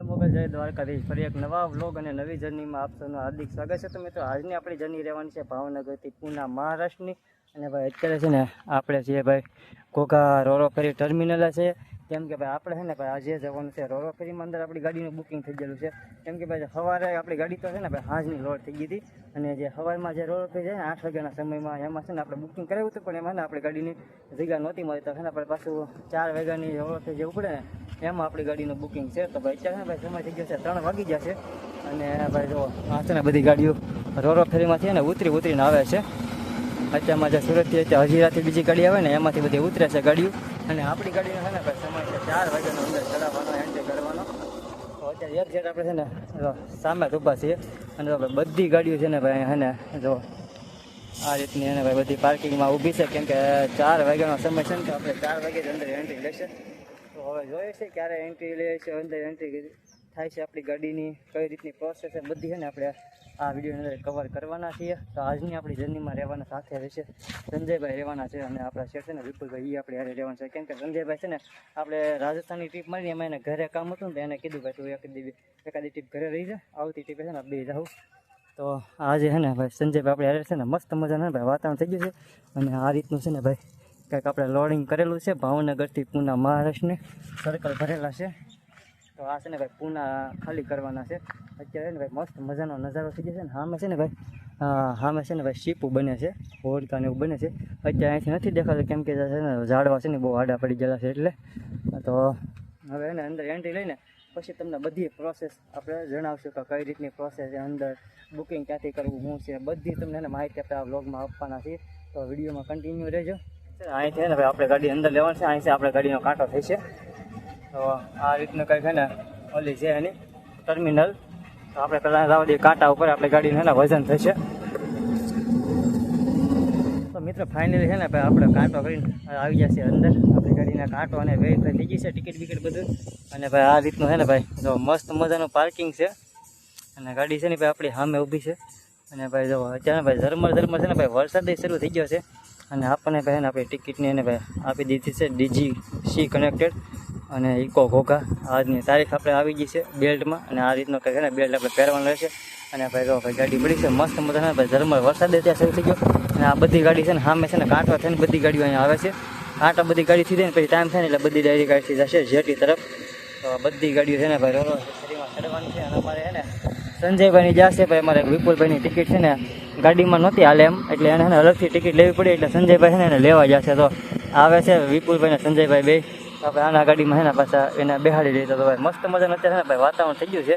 મોગલ જય દ્વારકાધીશ. ફરી એક નવા વ્લોગ અને નવી જર્નીમાં આપ સૌનું હાર્દિક સ્વાગત છે. તો મિત્રો, આજની આપણી જર્ની રહેવાની છે ભાવનગરથી પૂના મહારાષ્ટ્રની. અને ભાઈ, અત્યારે છે ને આપણે છીએ ભાઈ ઘોઘા રોરો ફેરી ટર્મિનલ છે. કેમ કે ભાઈ, આપણે છે ને ભાઈ, આજે જવાનું છે રોરો ફેરીમાં અંદર આપણી ગાડીનું બુકિંગ થઈ ગયેલું છે. કેમ કે ભાઈ, સવારે આપણી ગાડી તો છે ને ભાઈ, હાજની લોડ થઈ ગઈ હતી. અને જે સવારમાં જે રોરો થઈ જાય ને, આઠ વાગ્યાના સમયમાં એમાં છે ને આપણે બુકિંગ કરાવ્યું હતું, પણ એમાં ને આપણી ગાડીની જગ્યા નહોતી મળી. તો છે ને આપણે પાછું ચાર વાગ્યાની રોરો થઈ જે ઉપડે ને, એમાં આપણી ગાડીનું બુકિંગ છે. તો ભાઈ, અત્યારે ભાઈ, સમય થઈ ગયો છે ત્રણ વાગી છે. અને ભાઈ, જો આ છે ને બધી ગાડીઓ રોરો ફેરીમાંથી ને ઉતરી ઉતરીને આવે છે. અત્યારમાં જે સુરતથી અત્યારે હજીરાથી બીજી ગાડી આવે ને, એમાંથી બધી ઉતરે છે ગાડીઓ. અને આપણી ગાડીનો છે ને સમય છે ચાર વાગ્યાનો અંદર ચડાવવાનો એન્ટ્રી કરવાનો. તો અત્યારે એક આપણે છે ને સામે જ ઊભા છીએ. અને બધી ગાડીઓ છે ને ભાઈ, હે જો, આ રીતની એને ભાઈ, બધી પાર્કિંગમાં ઊભી છે. કેમ કે ચાર વાગ્યાનો સમય છે ને, તો આપણે ચાર વાગે જ અંદર એન્ટ્રી લેશે. તો હવે જોઈએ છે ક્યારે એન્ટ્રી લે છે, અંદર એન્ટ્રી થાય છે આપણી ગાડીની, કઈ રીતની પ્રોસેસ છે, બધી છે ને આપણે આ વિડીયોની અંદર કવર કરવાના છીએ. તો આજની આપણી જર્નીમાં રહેવાના સાથે રહેશે સંજયભાઈ રહેવાના છે અને આપણા શેઠ છે ને વિપુલભાઈ એ આપણે હારે રહેવાના છે. કેમ કે સંજયભાઈ છે ને આપણે રાજસ્થાનની ટ્રીપ મારી એમાં એને ઘરે કામ હતું ને એને કીધું, ભાઈ, તું એક એકાદી ટ્રીપ ઘરે રહી જા. આવતી ટ્રીપે છે ને બે જાઉં. તો આજે છે ને ભાઈ સંજયભાઈ આપણે હારે છે ને મસ્ત મજાનું ભાઈ વાતાવરણ થઈ ગયું છે. અને આ રીતનું છે ને ભાઈ કંઈક આપણે લોડિંગ કરેલું છે ભાવનગરથી પૂના મહારાષ્ટ્રને સર્કલ ભરેલા છે. તો આ છે ને ભાઈ પૂના ખાલી કરવાના છે. અત્યારે ને ભાઈ મસ્ત મજાનો નજારો થઈ જશે ને. સામે છે ને ભાઈ સામે છે ને ભાઈ શીપું બને છે હોડકા ને એવું બને છે. અત્યારે અહીંથી નથી દેખાતું, કેમ કે છે ને ઝાડવા છે ને બહુ આડા પડી ગયેલા છે એટલે. તો હવે એને અંદર એન્ટ્રી લઈને પછી તમને બધી પ્રોસેસ આપણે જણાવશું કે કઈ રીતની પ્રોસેસ છે, અંદર બુકિંગ ક્યાંથી કરવું, શું છે, બધી તમને એને માહિતી આપણે આ વ્લોગમાં આપવાના છીએ. તો વિડીયોમાં કન્ટિન્યુ રહેજો. અહીંથી છે ને ભાઈ આપણે ગાડી અંદર લેવાની છે, અહીંથી આપણે ગાડીનો કાંટો થશે તો આ રીતનું કંઈક છે ને, ઓલી છે એની ટર્મિનલ તો આપણે પહેલાં લાવવા દઈએ કાંટા ઉપર આપણે ગાડીનું છે ને, વજન થશે. તો મિત્રો ફાઇનલી છે ને, ભાઈ, આપણે કાંટો કરીને આવી જશે અંદર. આપણી ગાડીના કાંટો અને વેરીફાઈ થઈ ગઈ છે, ટિકિટ બિકિટ બધું. અને ભાઈ, આ રીતનું છે ને, ભાઈ, જો મસ્ત મજાનું પાર્કિંગ છે. અને ગાડી છે ને, ભાઈ, આપણી સામે ઊભી છે. અને ભાઈ, જો અત્યારે ભાઈ, ઝરમર ઝરમર છે ને, ભાઈ, વરસાદ શરૂ થઈ ગયો છે. અને આપણને ભાઈ ને, આપણી ટિકિટની એને ભાઈ, આપી દીધી છે ડીજી સી કનેક્ટેડ અને ઇકો ઘોઘા આજની તારીખ આપણે આવી ગઈ છે બેલ્ટમાં. અને આ રીતનો કંઈક ને, બેલ્ટ આપણે પહેરવાનું રહેશે. અને ભાઈ જો ભાઈ ગાડી પડી છે. મસ્ત મજાના. ભાઈ ધર્મર વરસાદ ત્યાં શરૂ થઈ ગયો. અને આ બધી ગાડી છે ને, સામે છે ને કાંટવા થઈને બધી ગાડીઓ અહીંયા આવે છે. કાંટા બધી ગાડી થઈ જાય ને પછી ટાઈમ થાય ને એટલે બધી ડાયરી ગાડી જશે જેટી તરફ. તો બધી ગાડીઓ છે ને ભાઈ રોરો શરીરમાં ચડવાની છે. અને અમારે છે ને, સંજયભાઈની જશે ભાઈ, અમારે વિપુલભાઈની ટિકિટ છે ને, ગાડીમાં નહોતી હાલે એમ. એટલે એને અલગથી ટિકિટ લેવી પડી. એટલે સંજયભાઈ છે ને એને લેવા જશે. તો આવે છે વિપુલભાઈ ને સંજયભાઈ તો આપણે આના ગાડીમાં એના પાછા એને બેહાડી લઈએ તો ભાઈ મસ્ત મજાનું અત્યારે ને ભાઈ વાતાવરણ થઈ ગયું છે.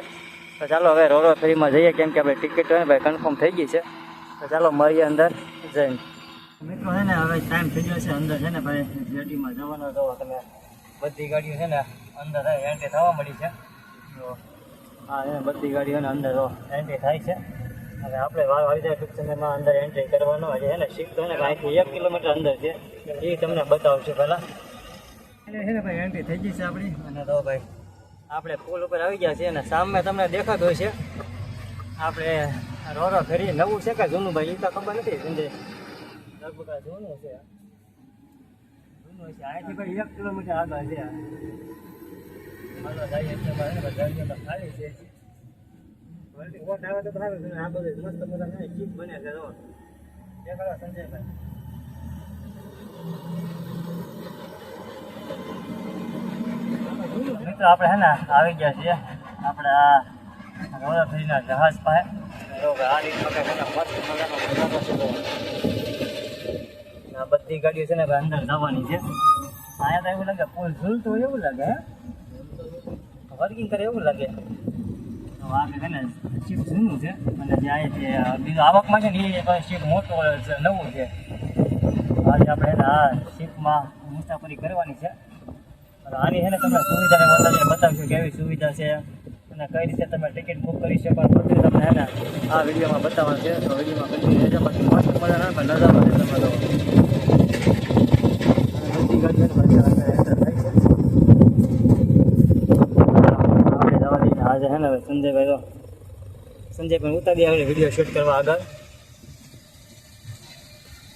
તો ચાલો હવે રોરો ફેરીમાં જઈએ. કેમ કે આપણે ટિકિટ હોય ભાઈ કન્ફર્મ થઈ ગઈ છે. તો ચાલો મળીએ અંદર. જઈને મિત્રો છે ને હવે ટાઈમ થઈ ગયો છે અંદર છે ને ભાઈ. ગાડીમાં જવાનો તો તમે બધી ગાડીઓ છે ને અંદર એન્ટ્રી થવા મળી છે. તો હા એને બધી ગાડીઓ ને અંદર એન્ટ્રી થાય છે. હવે આપણે વાર આવી જાય સમયમાં અંદર એન્ટ્રી કરવાનો. હજી છે ને શીખ તો ને અહીંથી એક કિલોમીટર અંદર છે. એ તમને બતાવશું પહેલાં. એટલે છે ને ભાઈ છે આપણી. અને તો ભાઈ, આપણે પુલ ઉપર આવી ગયા છીએ અને સામે તમને દેખાતો હોય છે આપણે રોરો ફેરી નવું છે કે જૂનું ભાઈ? એ તો ખબર નથી સંજય લગભગ જૂનું છે. જૂનું છે અહીંથી ભાઈ એક કિલોમીટર આગળ છે. તો ખાલી છે. આ બધું મસ્ત બધા ચીપ બને છે, જો. દેખાડો સંજયભાઈ. મિત્રો, આપણે હે ને આવી ગયા છીએ. આપણે આ રોડા જહાજ પાસે. આ જો. આ બધી ગાડીઓ છે ને અંદર જવાની છે. અહીંયા તો એવું લાગે પુલ ઝૂલતું હોય એવું લાગે વર્કિંગ કરે એવું લાગે. તો આ છે ને શિપ છે. અને જે આ છે બીજું આવકમાં છે ને એ શિપ મોટું નવું છે. આજે આપણે આ શિપમાં મુસાફરી કરવાની છે. આની છે ને તમને સુવિધાને વધારે બતાવશું કેવી સુવિધા છે. અને કઈ રીતે તમે ટિકિટ બુક કરી શકો બધું તમને છે ને આ વિડીયોમાં બતાવવાનું છે. તો વિડીયોમાં કન્ટિન્યુ રહેજો બાકી મસ્ત મજાના પણ નજારો છે તમે તો અને બધી ગાડીઓ છે ને બધી અંદર enter થાય છે. આપણે જવા દઈએ આજે છે ને હવે સંજયભાઈ તો સંજયભાઈ ઉતારી આવે વીડિયો શૂટ કરવા આગળ.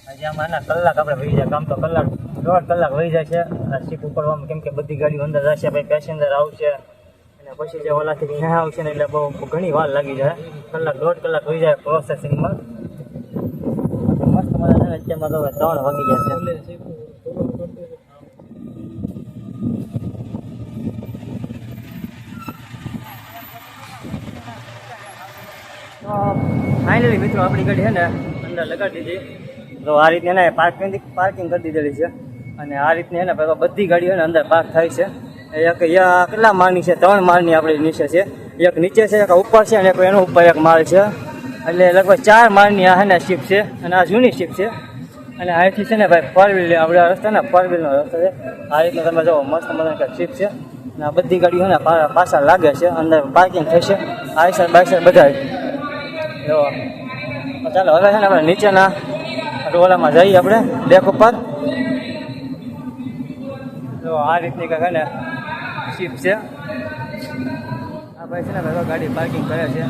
આજે આમાં એના કલાક આપણે વહી જાય કામ તો કલાક દોઢ કલાક વહી છે અને સીટ ઉપડવામાં કેમ કે બધી ગાડીઓ અંદર જશે, ભાઈ પેસેન્જર આવશે. અને પછી જે ઓલાથી ત્યાં આવશે ને એટલે બહુ ઘણી વાર લાગી જાય. કલાક, દોઢ કલાક વહી જાય પ્રોસેસિંગમાં મસ્ત ત્રણ વાગી જશે ફાઇનલી મિત્રો, આપણી ગાડી છે ને અંદર લગાડી દીધી. તો આ રીતે એને પાર્કિંગ પાર્કિંગ કરી દીધેલી છે. અને આ રીતની એને બધી ગાડીઓ અંદર પાર્ક થાય છે. એક કેટલા માળની છે? ત્રણ માળની આપણી નીચે છે. એક નીચે છે, એક ઉપર છે અને એક એનો ઉપર એક માળ છે. એટલે લગભગ ચાર માળની આ ને શિપ છે અને આ જૂની શિપ છે. અને અહીંથી છે ને ભાઈ ફોર વ્હીલ આપણે રસ્તા ને ફોર વ્હીલનો રસ્તો છે. આ રીતનો તમે જો મસ્ત મજાની શિપ છે. અને આ બધી ગાડીઓ ને પાછા લાગે છે, અંદર પાર્કિંગ થશે. આઈસર બાઈસર બધા ચાલો, હવે છે ને આપણે નીચેના રોલામાં જઈએ આપણે ડેક ઉપર. જો આ રીતની કાંક ને શિપ છે. આ ભાઈ છે ને ભાઈ ગાડી પાર્કિંગ કરે છે.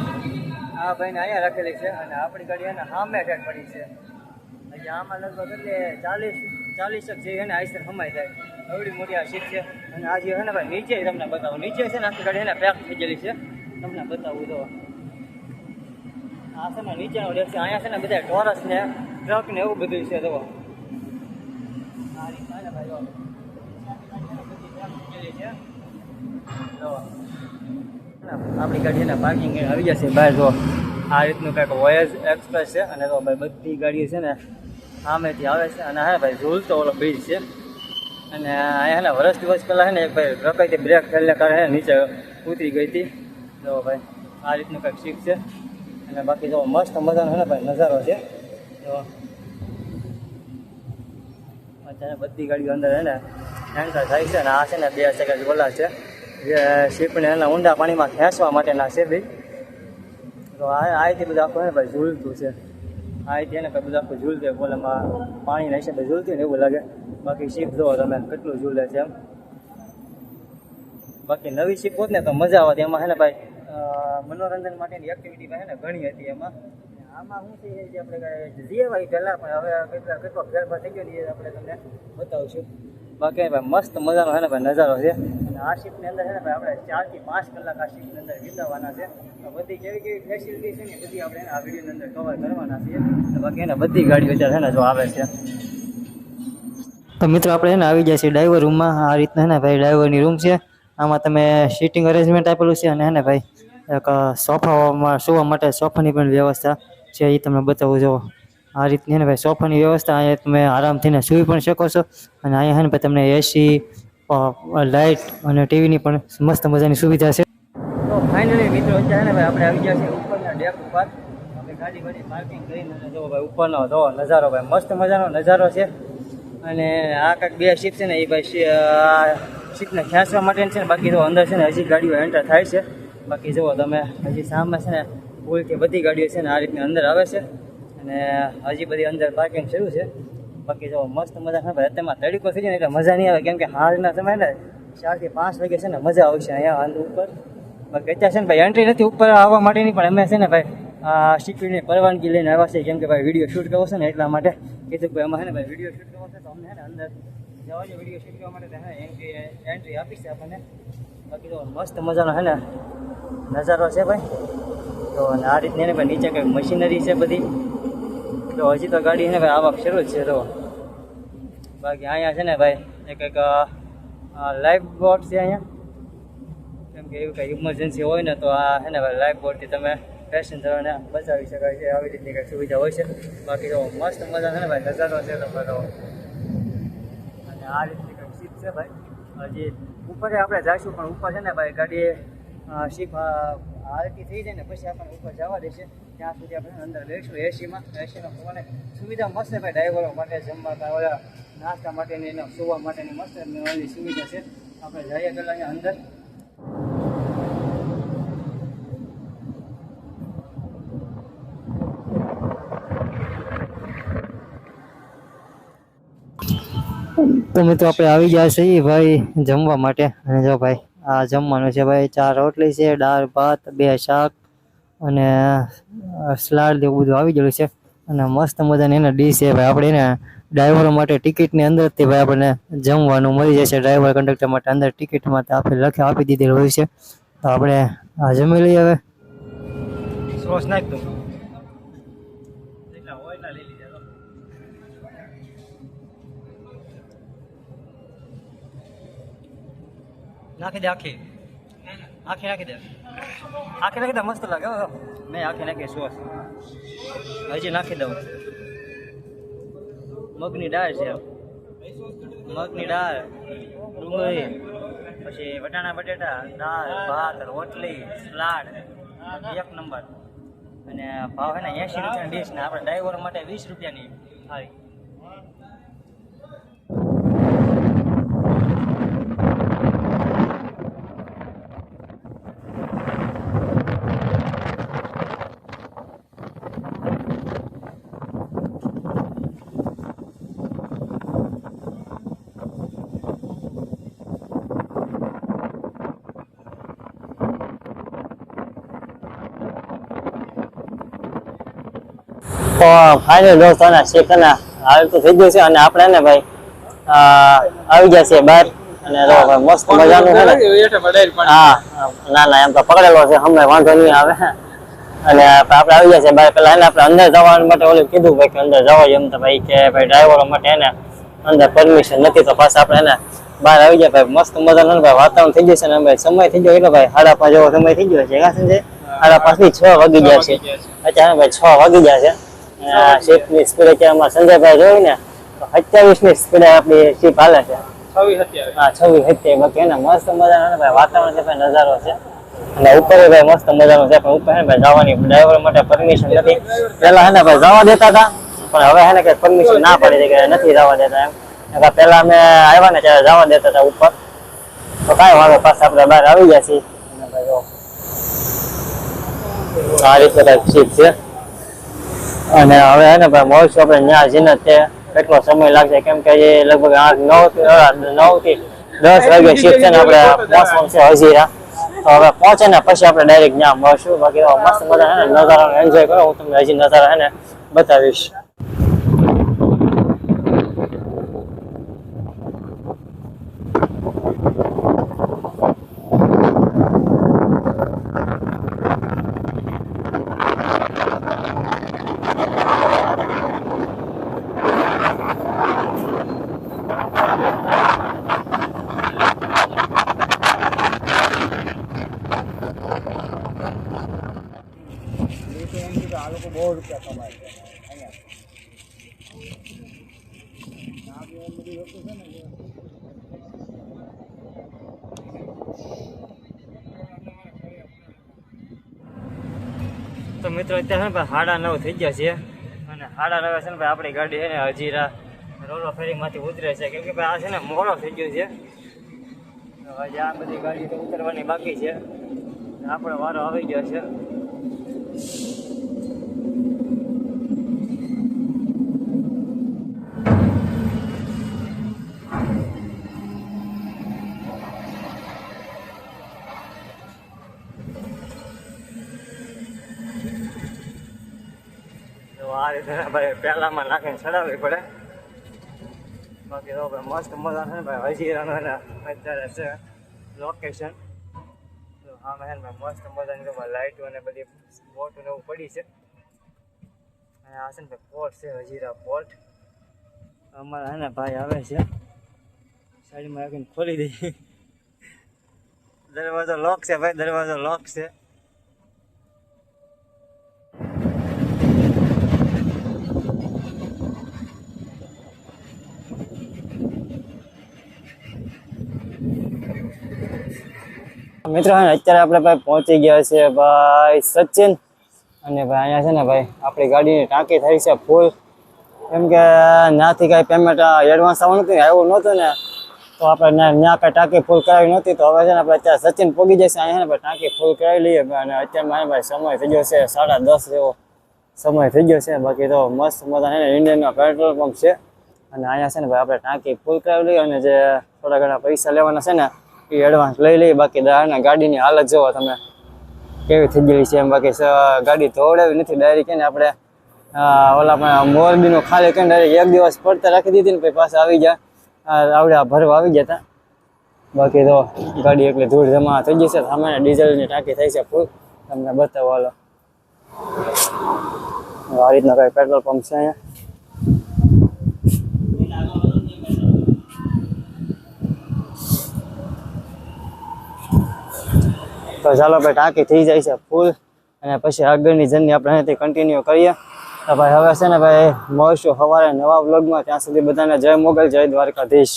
આ ભાઈને અહીંયા રાખેલી છે અને આપણી ગાડી એને સામે ઠેક પડી છે. એટલે આમાં લગભગ એટલે ચાલીસ ચાલીસ જે એને આઈસર હમાઈ જાય. અવડી મોટી આ શીટ છે. અને આજે છે ને ભાઈ નીચે તમને બતાવું. નીચે છે ને આખી ગાડી એને પેક થઈ ગયેલી છે. તમને બતાવું તો આ છે ને નીચેનો ડેક છે. અહીંયા છે ને બધા ટોરસ ને ટ્રક ને એવું બધું છે તો આ રીતના ને ભાઈ જો. બધી pack થઈ ગયેલી છે. જો. આપણી ગાડીના પાર્કિંગ આવી જશે બહાર. જો, આ રીતનું કંઈક વોયજ એક્સપ્રેસ છે અને તો ભાઈ બધી ગાડીઓ છે ને સામેથી આવે છે. અને હા ભાઈ ઝૂલતો ઓલો બ્રિજ છે. અને અહીંયા વર્ષ દિવસ પહેલાં છે ને એક ભાઈ પ્રકૃતિ બ્રેક ફેલને કારણે નીચે ઉતરી ગઈ હતી. તો ભાઈ, આ રીતનું કંઈક શીખ છે. અને બાકી જો મસ્ત મજાનો છે ને ભાઈ નજારો છે. તો, અત્યારે બધી ગાડીઓ અંદર છે ને એન્ટર થાય છે અને આ છે ને બે સેકન્ડ બોલા છે. જે શીપને એના ઊંડા પાણીમાં ખેંચવા માટેના છે બી. તો આ આથી બધું આખું છે ભાઈ, ઝૂલતું છે. આથી એને બધું આખું ઝૂલતું હોય પાણી પાણીના ભાઈ ઝૂલતું ને એવું લાગે. બાકી શીપ જો તમે, કેટલું ઝૂલે છે એમ. બાકી નવી શીપ હોત ને તો મજા આવત. એમાં હે ને ભાઈ મનોરંજન માટેની એક્ટિવિટી હે ને ઘણી હતી એમાં. આમાં શું છે જે આપણે જીવાય પહેલાં, પણ હવે કેટલા, કેટલો ફેરફાર થઈ ગયો ને એ આપણે તમને બતાવશું બાકી ભાઈ મસ્ત મજાનો છે ને ભાઈ નજારો છે. આ શિપની અંદર છે ને ભાઈ આપણે ચારથી પાંચ કલાક આ શિપની અંદર વિતાવવાના છે. બધી કેવી કેવી ફેસિલિટી છે ને બધી આપણે આ વિડીયોની અંદર કવર કરવાના છીએ. બાકી એને બધી ગાડીઓ અત્યારે છે ને જો આવે છે. તો મિત્રો આપણે છે ને આવી જાય છે ડ્રાઈવર રૂમમાં આ રીતના છે ને ભાઈ ડ્રાઈવરની રૂમ છે. આમાં તમે સીટિંગ અરેન્જમેન્ટ આપેલું છે અને હે ને ભાઈ એક સોફામાં સુવા માટે સોફાની પણ વ્યવસ્થા છે એ તમને બતાવું જો. આ રીતની ભાઈ સોફાની વ્યવસ્થા અહીંયા તમે આરામથી સૂઈ પણ શકો છો. અને અહીંયા ને ભાઈ તમને એસી લાઇટ અને ટીવીની પણ મસ્ત મજાની સુવિધા છે. તો ફાઇનલી મિત્રો અત્યારે ભાઈ આપણે આવી ગયા છીએ ઉપરના ડેક ઉપર. આપણે ગાડી ગાડી પાર્કિંગ કરીને જો ભાઈ ઉપરનો જો નજારો ભાઈ મસ્ત મજાનો નજારો છે. અને આ કાંઈક બે શીપ છે ને એ ભાઈ શીપને ખેંચવા માટે છે ને બાકી જો અંદર છે ને હજી ગાડીઓ એન્ટર થાય છે. બાકી જુઓ તમે હજી સામે છે ને ભૂલથી બધી ગાડીઓ છે ને આ રીતની અંદર આવે છે. અને હજી બધી અંદર પાર્કિંગ શરૂ છે. બાકી જો મસ્ત મજા છે ભાઈ અત્યારમાં તડીકો થઈ જાય એટલે મજા નહીં આવે. કેમ કે હાલના સમય ને ચારથી પાંચ વાગે છે ને મજા આવશે અહીંયા અંદર ઉપર. બાકી અત્યારે છે ને ભાઈ એન્ટ્રી નથી ઉપર આવવા માટેની પણ અમે છે ને ભાઈ શીખવીને પરવાનગી લઈને આવ્યા છે કેમ કે ભાઈ વીડિયો શૂટ કરવો છે ને એટલા માટે. કીધું ભાઈ અમે છે ને ભાઈ વીડિયો શૂટ કરવો છે તો અમને છે ને અંદર જવા જો વીડિયો શૂટ કરવા માટે એન્ટ્રી એન્ટ્રી આપી છે આપણને. બાકી તો મસ્ત મજાનો છે ને નજારો છે ભાઈ. તો આ રીતની એને ભાઈ નીચે કંઈક મશીનરી છે બધી. તો હજી તો ગાડી ને ભાઈ, આવક શરૂ છે તો બાકી અહીંયા છે ને ભાઈ, એક એક લાઈફ બોટ છે અહીંયા. કેમ કે એવું કંઈ ઇમરજન્સી હોય ને તો આ છે ને ભાઈ લાઈફ બોટથી તમે પેસેન્જરોને બચાવી શકાય છે, આવી રીતની કંઈક સુવિધા હોય છે. બાકી તો મસ્ત મજા છે ને ભાઈ નજારો છે તો બધો અને આ રીતની કંઈક શીપ છે ભાઈ. હજી ઉપર આપણે જઈશું, પણ ઉપર છે ને ભાઈ, ગાડી શીપ આરતી થઈ જાય ને પછી આપણે ઉપર જવા દેશે. ત્યાં સુધી આપણે અંદર રહીશું. એસીમાં એસીમાં હોવાને સુવિધા મસ્ત ભાઈ ડ્રાઈવરો માટે જમવા કા ઓલા નાસ્તા માટેની એને સુવા માટેની મસ્ત એની સુવિધા છે. આપણે જઈએ પહેલાં અંદર. તમે તો આપણે આવી ગયા છીએ ભાઈ જમવા માટે. અને જો ભાઈ, આ જમવાનું છે ભાઈ, ચાર રોટલી છે, દાળ, ભાત, બે શાક અને સલાડ એવું બધું આવી ગયેલું છે. અને મસ્ત મજાની એને ડીશ છે ભાઈ. આપણે એને ડ્રાઈવરો માટે ટિકિટની અંદરથી ભાઈ આપણને જમવાનું મળી જશે ડ્રાઈવર કંડક્ટર માટે. અંદર ટિકિટમાં માટે આપણે લખી, આપી દીધેલું હોય છે. તો આપણે, આ જમી લઈએ હવે. નાખી દે આખી. આખી નાખી દે. આખી નાખી દઉં મસ્ત લાગે મેં આખી નાખી સોસ હજી નાખી દઉં. મગની દાળ છે મગની દાળ ડુંગળી પછી વટાણા બટેટા દાળ ભાત રોટલી સલાડ એક નંબર. અને ભાવ છે ને એંશી રૂપિયાની ડીશ ને આપણે ડ્રાઈવર માટે વીસ રૂપિયાની. થાળી તો ફાઇનલ દોસ્તોના શેખના હાલ તો થઈ ગયું છે અને આપણે ને ભાઈ આવી ગયા છે બહાર. અને રો ભાઈ મસ્ત મજાનું છે ને? હા ના ના એમ તો પકડેલો છે હમણાં વાંધો નહીં આવે. અને આપણે આવી ગયા છે બહાર. પેલા એને આપણે અંદર જવા માટે ઓલું કીધું ભાઈ કે અંદર જવા એમ તો ભાઈ કે ભાઈ ડ્રાઈવરો માટે એને અંદર પરમિશન નથી તો પાછા આપણે એને બહાર આવી ગયા. ભાઈ મસ્ત મજાનું ભાઈ વાતાવરણ થઈ જશે ને ભાઈ સમય થઈ ગયો એટલે ભાઈ સાડા પાંચ જેવો સમય થઈ ગયો છે. સાડા પાંચથી છ. વાગી ગયા છે. અત્યારે ભાઈ છ વાગી ગયા છે. શિપની સ્પીડ અત્યારે સંજયભાઈ જોઈ ને સત્યાવીસની સ્પીડ આપણી શિપ હાલે છે. હા છવ્વીસ સત્યાવીસ બાકી એને મસ્ત મજાનો ભાઈ વાતાવરણ છે ભાઈ નજારો છે. અને ઉપર ભાઈ મસ્ત મજાનો છે પણ ઉપર હે ભાઈ જવાની ડ્રાઈવર માટે પરમિશન નથી. પેલા હે ને ભાઈ જવા દેતા હતા પણ હવે હે ને કે પરમિશન ના પડી કે નથી જવા દેતા એમ. પેલા અમે આવ્યા ને ત્યારે જવા દેતા હતા ઉપર. તો કાંઈ વાંધો પાછા આપણે બહાર આવી ગયા છીએ. આ રીતે કાંઈક છે. અને હવે હે ને ભાઈ મળશું આપણે ત્યાં જઈને છે. કેટલો સમય લાગશે. કેમ કે એ લગભગ આઠ નવ નવથી દસ વાગે શિફ્ટ છે ને આપણે પહોંચવાનું છે હજીરા. તો હવે પહોંચે ને પછી આપણે ડાયરેક્ટ ત્યાં મળશું. બાકી મસ્ત મજા હે ને નજારાનો એન્જોય કરો. હું તમને હજી નજારા હે ને બતાવીશ. રૂપિયા કમાય છે અહીંયા તો મિત્રો, અત્યારે છે ને ભાઈ સાડા નવ થઈ ગયા છે. અને સાડા નવે છે ને ભાઈ આપણી ગાડી છે ને હજીરા રોલો ફેરિંગમાંથી ઉતરે છે. કેમ કે ભાઈ આ છે ને મોડો થઈ ગયો છે. હજી આ બધી ગાડી તો ઉતરવાની બાકી છે. આપણો વારો આવી ગયો છે. ભાઈ, પહેલામાં નાખીને ચડાવવી પડે. બાકી તો ભાઈ મસ્ત મજા છે ને ભાઈ હજીરાનો અત્યારે છે લોકેશન તો મહેન ભાઈ, મસ્ત મજાની ભાઈ લાઇટો અને બધી બોટો ને એવું પડી છે. અને આ છે ને ભાઈ પોર્ટ છે, હજીરા પોર્ટ અમારા હે ને ભાઈ આવે છે. સાઈડમાં રાખીને ખોલી દઈએ. દરવાજો લોક છે ભાઈ, દરવાજો લોક છે. મિત્રો અત્યારે આપણે ભાઈ પહોંચી ગયા છે ભાઈ સચિન. અને ભાઈ, અહીંયા છે ને ભાઈ, આપણી ગાડીની ટાંકી થઈ છે ફૂલ કેમ કે ત્યાંથી કાંઈ પેમેન્ટ એડવાન્સ આવવાનું હતું આવ્યું નહોતું ને, તો આપણે ત્યાં કાંઈ ટાંકી ફૂલ કરાવી નહોતી. તો હવે છે ને આપણે અત્યારે સચિન પોગી જશે, અહીંયા ને ભાઈ, ટાંકી ફૂલ કરાવી લઈએ. અને અત્યારે મારે ભાઈ સમય થઈ ગયો છે સાડા દસ જેવો સમય થઈ ગયો છે. બાકી તો મસ્ત મજા છે ને ઇન્ડિયનનો પેટ્રોલ પંપ છે. અને અહીંયા છે ને ભાઈ, આપણે ટાંકી ફૂલ કરાવી લઈએ અને જે થોડા ઘણા પૈસા લેવાના છે ને એ એડવાન્સ લઈ લઈએ. બાકી દાના ગાડીની હાલત જોવો તમે. કેવી થઈ ગયેલી છે એમ. બાકી ગાડી ધોવડાવી નથી. ડાયરેક્ટ એને આપણે ઓલા પણ મોરબીનું ખાલી કરીને ડાયરેક્ટ એક દિવસ પડતા રાખી દીધી ને પછી પાછા આવી ગયા. આવડે ભરવા આવી ગયા હતા બાકી તો ગાડી એટલે ધૂળ જમા થઈ ગઈ છે. સામે ડીઝલની ટાંકી થઈ છે ફૂલ તમને બતાવો હાલો. આ રીતના કઈ પેટ્રોલ પંપ છે અહીંયા? તો ચાલો ભાઈ, ટાંકી થઈ જાય છે ફૂલ અને પછી આગળની જર્ની આપણે અહીંથી કન્ટિન્યુ કરીએ. તો ભાઈ, હવે છે ને ભાઈ, મળશું સવારે નવા બ્લોગમાં ત્યાં સુધી બધાને જય મોગલ, જય દ્વારકાધીશ.